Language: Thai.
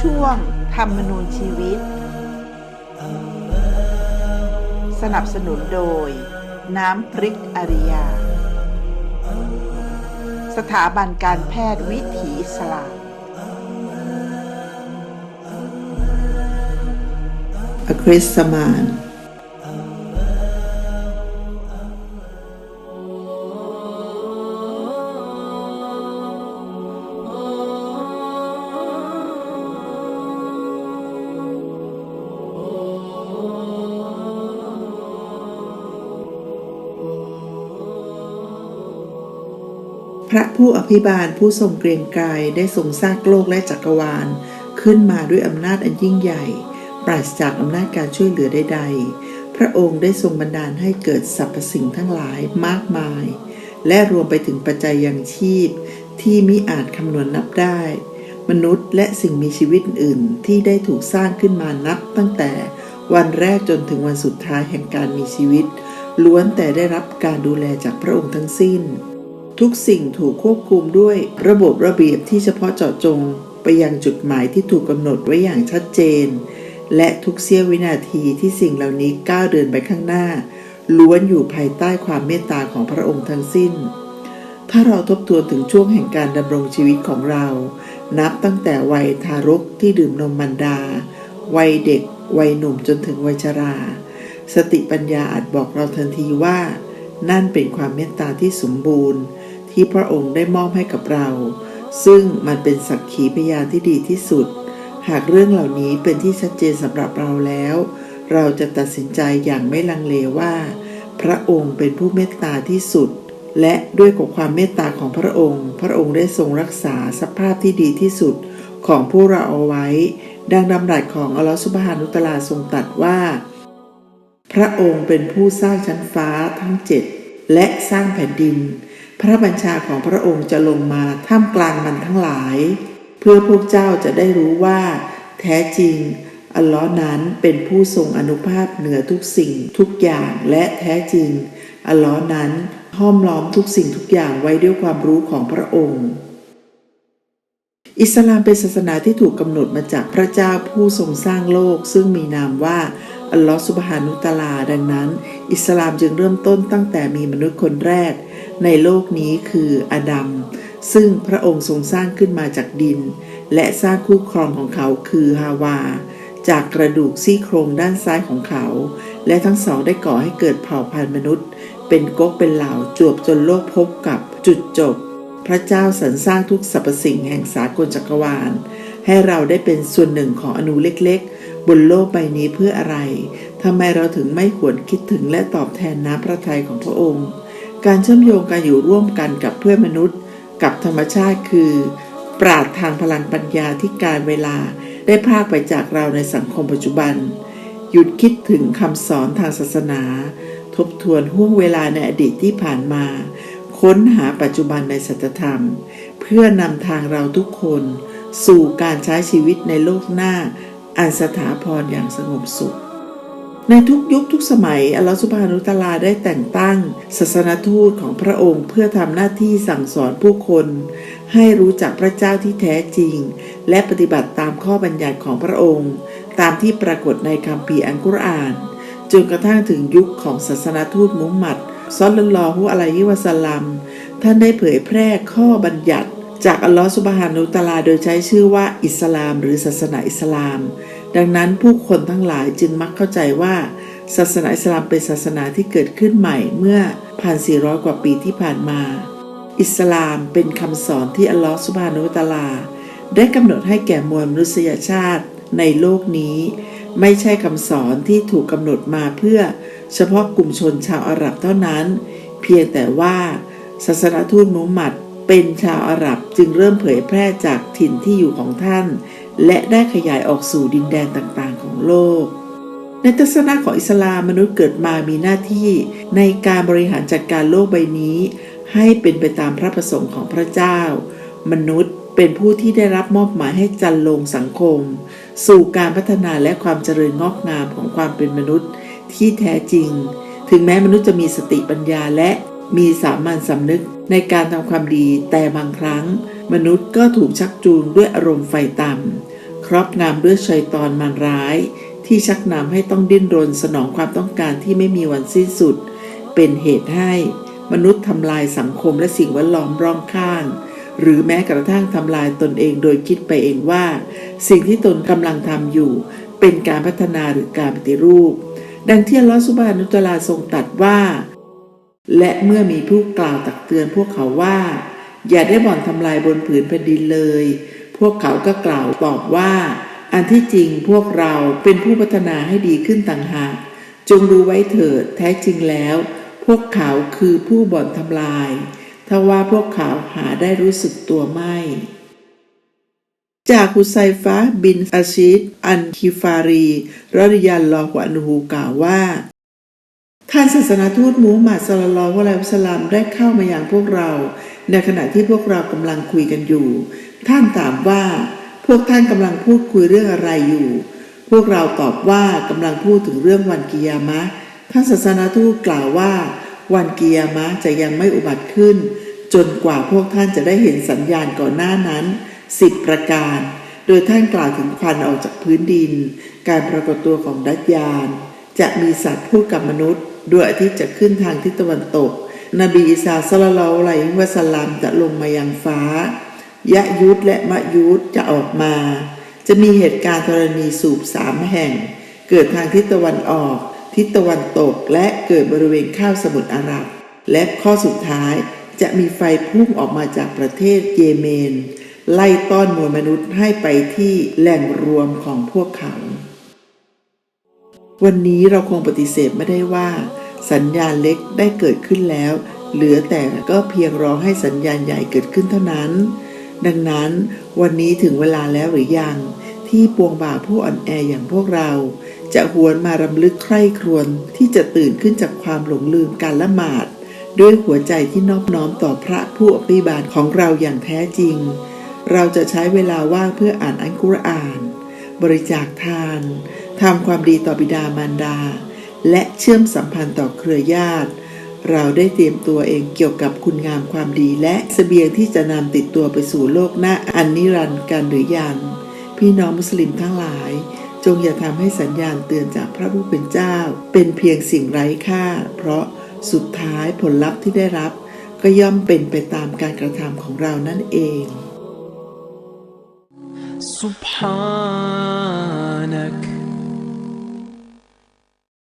ช่วง ธรรมนูญชีวิต สนับสนุนโดย น้ำพริกอริยา สถาบันการแพทย์วิถีอิสลามอคริสมาน พระผู้อภิบาลผู้ทรงเกรียงไกรได้ทรงสร้างโลกและจักรวาล ขึ้นมาด้วยอำนาจอันยิ่งใหญ่ ปราศจากอำนาจการช่วยเหลือใดๆ พระองค์ได้ทรงบันดาลให้เกิดสรรพสิ่งทั้งหลายมากมาย และรวมไปถึงปัจจัยยังชีพ ที่มิอาจคำนวณนับได้ มนุษย์และสิ่งมีชีวิตอื่นที่ได้ถูกสร้างขึ้นมานับตั้งแต่วันแรกจนถึงวันสุดท้ายแห่งการมีชีวิต ล้วนแต่ได้รับการดูแลจากพระองค์ทั้งสิ้น ทุกสิ่งถูกควบคุมด้วยระบบระเบียบที่เฉพาะเจาะจงไปยังจุดหมายที่ถูกกำหนดไว้อย่างชัดเจน และทุกเสี้ยววินาทีที่สิ่งเหล่านี้ก้าวเดินไปข้างหน้า ล้วนอยู่ภายใต้ความเมตตาของพระองค์ทั้งสิ้น ถ้าเราทบทวนถึงช่วงแห่งการดำรงชีวิตของเรา นับตั้งแต่วัยทารกที่ดื่มนมมันดา วัยเด็ก วัยหนุ่มจนถึงวัยชรา สติปัญญาอาจบอกเราทันทีว่านั่นเป็นความเมตตาที่สมบูรณ์ ที่พระองค์ได้มอบให้กับเรา ซึ่งมันเป็นสักขีพยานที่ดีที่สุด หากเรื่องเหล่านี้เป็นที่ชัดเจนสำหรับเราแล้ว เราจะตัดสินใจอย่างไม่ลังเลว่า พระองค์เป็นผู้เมตตาที่สุด และด้วยกับความเมตตาของพระองค์ พระองค์ได้ทรงรักษาสภาพที่ดีที่สุดของผู้เราเอาไว้ ดังดำรัสของอัลลอฮฺสุบฮานุตลาทรงตรัสว่า พระองค์เป็นผู้สร้างชั้นฟ้าทั้งเจ็ดและสร้างแผ่นดิน พระบัญชาของพระองค์จะลงมาท่ามกลางมันทั้งหลาย เพื่อพวกเจ้าจะได้รู้ว่า แท้จริง อัลลอฮ์นั้นเป็นผู้ทรงอนุภาพเหนือทุกสิ่งทุกอย่างและแท้จริง อัลลอฮ์นั้นห้อมล้อมทุกสิ่งทุกอย่างไว้ด้วยความรู้ของพระองค์ อิสลามเป็นศาสนาที่ถูกกำหนดมาจากพระเจ้าผู้ทรงสร้างโลก ซึ่งมีนามว่าอัลลอฮฺสุบฮานุตะอาลาดังนั้น อิสลามจึงเริ่มต้นตั้งแต่มีมนุษย์คนแรก ในโลกนี้คืออดัม ซึ่งพระองค์ทรงสร้างขึ้นมาจากดิน และสร้างคู่ครองของเขาคือฮาวา จากกระดูกซี่โครงด้านซ้ายของเขา และทั้งสองได้ก่อให้เกิดเผ่าพันธุ์มนุษย์ เป็นก๊กเป็นเหล่าจวบจนโลกพบกับจุดจบ พระเจ้าสรรสร้างทุกสรรพสิ่งแห่งสากลจักรวาล ให้เราได้เป็นส่วนหนึ่งของอนุเล็กๆบนโลกใบนี้เพื่ออะไร ทำไมเราถึงไม่ควรคิดถึงและตอบแทนน้ำพระทัยของพระองค์ การเชื่อมโยงการอยู่ร่วมกันกับเพื่อนมนุษย์ กับธรรมชาติคือ ปราดทางพลังปัญญาที่การเวลาได้พากไปจากเราในสังคมปัจจุบัน หยุดคิดถึงคำสอนทางศาสนา ทบทวนห่วงเวลาในอดีตที่ผ่านมา ค้นหาปัจจุบันในสัจธรรม เพื่อนำทางเราทุกคน สู่การใช้ชีวิตในโลกหน้า อันสถาพรอย่างสงบสุข ในทุกยุคทุกสมัย อัลลอฮฺสุบฮานุตาลาได้แต่งตั้ง ศาสนทูตของพระองค์เพื่อทำหน้าที่สั่งสอนผู้คน ให้รู้จักพระเจ้าที่แท้จริง และปฏิบัติตามข้อบัญญัติของพระองค์ ตามที่ปรากฏในคัมภีร์อัลกุรอาน จนกระทั่งถึงยุคของศาสนทูตมุฮัมมัดซอลลัลลอฮุอะลัยฮิวะสัลลัมท่านได้เผยแพร่ข้อบัญญัติ จากอัลลอฮฺสุบฮานุตาลาโดยใช้ชื่อว่าอิสลาม หรือศาสนาอิสลาม ดังนั้นผู้คนทั้งหลายจึงมักเข้าใจว่า ศาสนาอิสลามเป็นศาสนาที่เกิดขึ้นใหม่เมื่อ 1,400 กว่าปีที่ผ่านมา อิสลามเป็นคำสอนที่อัลลอฮฺสุบฮานุตาลา ได้กำหนดให้แก่มวลมนุษยชาติในโลกนี้ ไม่ใช่คำสอนที่ถูกกำหนดมาเพื่อเฉพาะกลุ่มชนชาวอาหรับเท่านั้น เพียงแต่ว่า ศาสนาทูตมุฮัมมัดเป็นชาวอาหรับจึงเริ่มเผยแพร่จากถิ่นที่อยู่ของท่าน และได้ขยายออกสู่ดินแดนต่างๆ ของโลก ในทัศนะของอิสลามมนุษย์เกิดมามีหน้าที่ในการบริหารจัดการโลกใบนี้ ให้เป็นไปตามพระประสงค์ของพระเจ้า มนุษย์เป็นผู้ที่ได้รับมอบหมายให้จันลงสังคม สู่การพัฒนาและความเจริญงอกงามของความเป็นมนุษย์ที่แท้จริง ถึงแม้มนุษย์จะมีสติปัญญาและมีสามัญสำนึกในการทำความดีแต่บางครั้ง มนุษย์ก็ถูกชักจูงด้วยอารมณ์ไฟต่ำ ครอบงำด้วยชัยตอนมารร้าย ที่ชักนำให้ต้องดิ้นรนสนองความต้องการที่ไม่มีวันสิ้นสุด เป็นเหตุให้ มนุษย์ทำลายสังคมและสิ่งแวดล้อมรอบข้าง หรือแม้กระทั่งทำลายตนเองโดยคิดไปเองว่า สิ่งที่ตนกำลังทำอยู่ เป็นการพัฒนาหรือการปฏิรูป ดังที่ลอสุบานุตลาทรงตัดว่า และเมื่อมีผู้กล่าวตักเตือนพวกเขาว่า อย่าได้บ่อนทำลายบนผืนแผ่นดินเลย พวกเขาก็กล่าวตอบว่า อันที่จริงพวกเราเป็นผู้พัฒนาให้ดีขึ้นต่างหาก จงรู้ไว้เถิดแท้จริงแล้ว พวกเขาคือผู้บ่อนทำลายถ้าว่าพวกเขาหาได้รู้สึกตัวไม่ จากฮุไซฟะห์บินอาชิดอันคิฟารีรอริยันลอฮวอันฮูกล่าวว่า ท่านศาสนาทูตมูฮัมหมัดสลลัลลอฮุอะลัยฮิสลลัมได้เข้ามาอย่างพวกเรา ในขณะที่พวกเรากำลังคุยกันอยู่ ท่านถามว่า พวกท่านกำลังพูดคุยเรื่องอะไรอยู่ พวกเราตอบว่ากำลังพูดถึงเรื่องวันกิยามะ ท่านศาสนาทูตกล่าวว่า วันกิยามะจะยังไม่อุบัติขึ้น จนกว่าพวกท่านจะได้เห็นสัญญาณก่อนหน้านั้นสิบประการ โดยท่านกล่าวถึงควันออกจากพื้นดิน การปรากฏตัวของดัจยาน จะมีสัตว์พูดกับมนุษย์ดวงอาทิตย์จะขึ้นทางทิศตะวันตก นบีอีสาสลาลาอะลัยวะสัลลัมจะลงมายังฟ้า ยะยุธและมะยุธจะออกมา จะมีเหตุการณ์ธรณีสูบสามแห่ง เกิดทางทิศตะวันออก ทิศตะวันตกและเกิดบริเวณข้าวสมุทรอาหรับ และข้อสุดท้ายจะมีไฟพุ่งออกมาจากประเทศเยเมน ไล่ต้อนมวลมนุษย์ให้ไปที่แหล่งรวมของพวกเขา วันนี้เราคงปฏิเสธไม่ได้ว่า สัญญาณเล็กได้เกิดขึ้นแล้ว เหลือแต่ก็เพียงรอให้สัญญาณใหญ่เกิดขึ้นเท่านั้น ดังนั้นวันนี้ถึงเวลาแล้วหรือยัง ที่ปวงบ่าผู้อ่อนแออย่างพวกเรา จะหวนมารำลึกใคร่ครวญที่จะตื่นขึ้นจากความหลงลืมการละหมาด ด้วยหัวใจที่นอบน้อมต่อพระผู้อภิบาลของเราอย่างแท้จริง เราจะใช้เวลาว่างเพื่ออ่านอัลกุรอาน บริจาคทานทำความดีต่อบิดามารดา และเชื่อมสัมพันธ์ต่อเครือญาติ เราได้เตรียมตัวเองเกี่ยวกับคุณงามความดีและเสบียงที่จะนำติดตัวไปสู่โลกหน้าอันนิรันดร์กันหรือยัง พี่น้องมุสลิมทั้งหลาย จงอย่าทำให้สัญญาณเตือนจากพระผู้เป็นเจ้า เป็นเพียงสิ่งไร้ค่า เพราะสุดท้ายผลลัพธ์ที่ได้รับ ก็ย่อมเป็นไปตามการกระทำของเรานั่นเอง سبحان